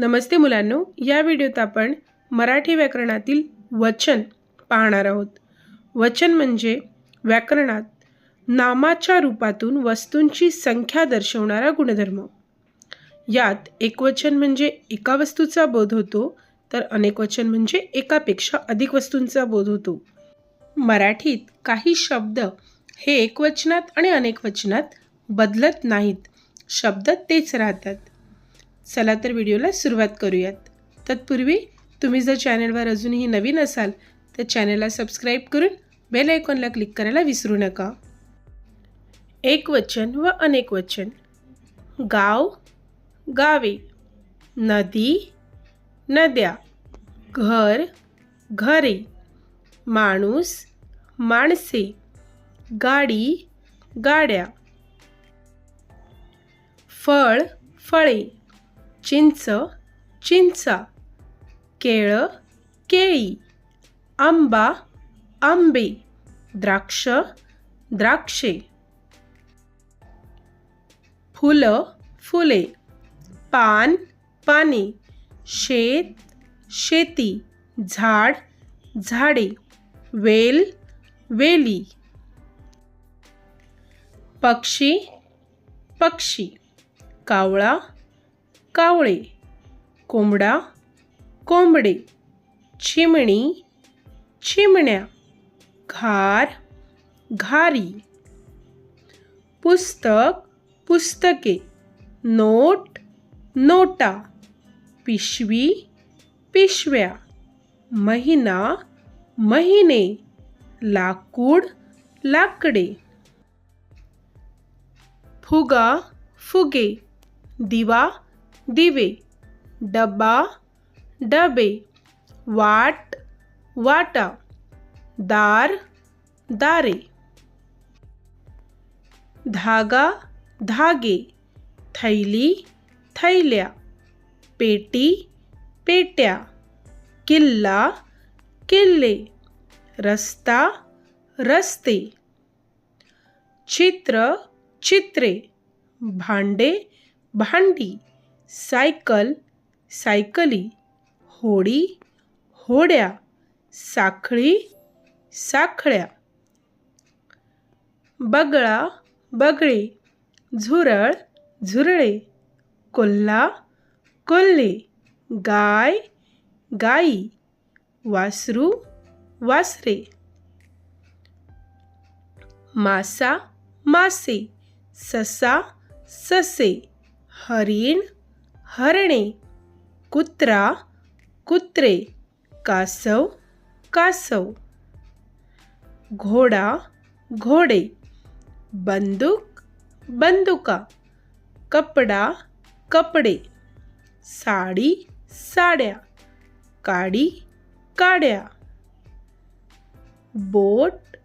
नमस्ते मुलांनो या व्हिडिओत आपण मराठी व्याकरणातील वचन पाहणार आहोत. वचन म्हणजे व्याकरणात नामाच्या रूपातून वस्तूंची संख्या दर्शवणारा गुणधर्म. यात एकवचन म्हणजे एका वस्तूचा बोध होतो तर अनेकवचन म्हणजे एकापेक्षा अधिक वस्तूंचा बोध होतो. मराठीत काही शब्द हे एकवचनात आणि अनेकवचनात बदलत नाहीत. शब्द तेच राहतात. चला तर व्हिडिओला सुरुवात करूयात. तत्पूर्वी तुम्ही जर चॅनलवर अजूनही नवीन असाल तर चॅनलला सबस्क्राईब करून बेल आयकॉनला क्लिक करायला विसरू नका. एकवचन व अनेक वचन. गाव गावे नदी नद्या घर घरे माणूस माणसे गाडी गाड्या. फळ फळे. चिंच चिंचा केळं केळी आंबा आंबे द्राक्ष द्राक्षे. फुलं फुले. पान पाने. शेत शेती. झाड झाडे. वेल वेली. पक्षी पक्षी. कावळा कावळे, कोंबडा, कोंबडे, चिमणी, चिमण्या, घार, घारी. पुस्तक, पुस्तके, नोट, नोटा, पिशवी, पिशव्या, महिना, महिने, लाकूड, लाकडे. फुगा, फुगे, दिवा दिवे। डब्बा। डबे वाट। वाटा। दार। दारे। धागा। धागे। थैली। थैल्या। पेटी। पेट्या। किल्ला किल्ले रस्ता। रस्ते। चित्र। चित्रे। भांडे। भांडी। सायकल सायकली होडी होड्या साखळी साखळ्या. बगळा बगळे झुरळ झुरळे. कोल्हा कोल्हे. गाय गाई वासरू वासरे. मासा मासे. ससा ससे. हरिण हरणे कुत्रा कुत्रे कासव कासव. घोडा घोडे बंदूक बंदुका कपडा कपडे. साडी साड्या काडी काड्या. बोट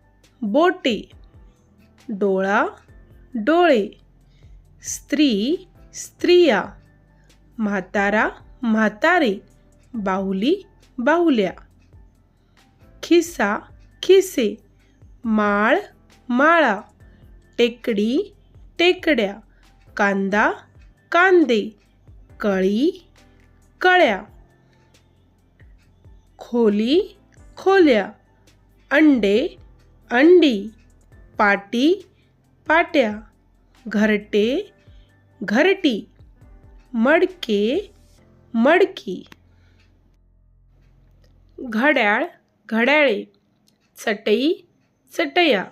बोटे. डोळा डोळे. स्त्री स्त्रिया. म्हातारा, म्हातारे, बाहुली, बाहुल्या. खिसा, खिसे, माळ, माळा. टेकडी, टेकड्या. कांदा, कांदे. कळी, कळ्या. खोली, खोल्या. अंडे, अंडी. पाटी, पाट्या. घरटे, घरटी. मडके मडकी. घड्याळ घड्याळे. चटई चटया.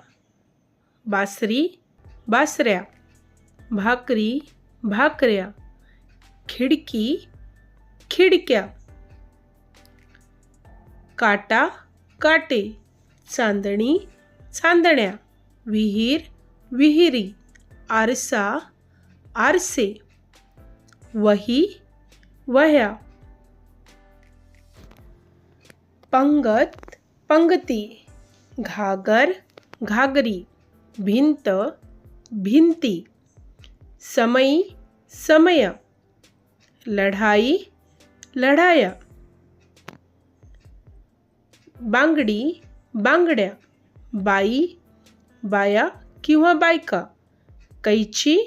बासरी बासऱ्या. भाकरी भाकऱ्या. खिडकी खिडक्या. काटा काटे. चांदणी चांदण्या. विहीर विहिरी. आरसा आरसे. वही वह्या। पंगत पंगती। घागर घागरी। भिंत भिंती। समई समय। लढाई लढाया। बांगडी बांगड्या। बाई बाया किंवा बायका। कैची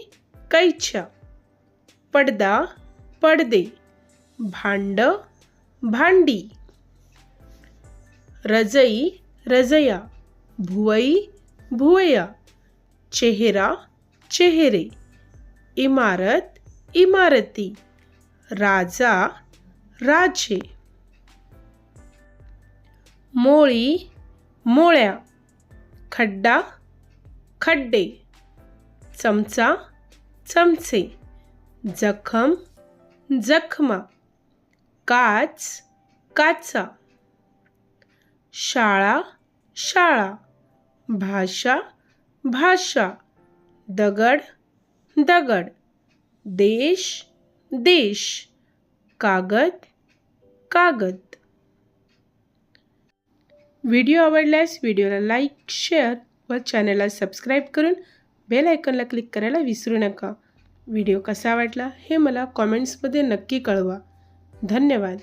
कैच्या। पडदा पडदे भांड भांडी. रजई रजया भुवई भुवया. चेहरा चेहरे. इमारत इमारती. राजा राजे. मोळी मोळ्या. खड्डा खड्डे. चमचा चमचे. जखम जखमा काच काचा शाळा शाळा भाषा भाषा दगड दगड देश देश कागद कागद. व्हिडिओ आवडल्यास व्हिडिओला लाईक शेअर व चॅनलला सबस्क्राईब करून बेल आयकॉनला क्लिक करायला विसरू नका. व्हिडिओ कसा वाटला हे मला कॉमेंट्समध्ये नक्की कळवा. धन्यवाद.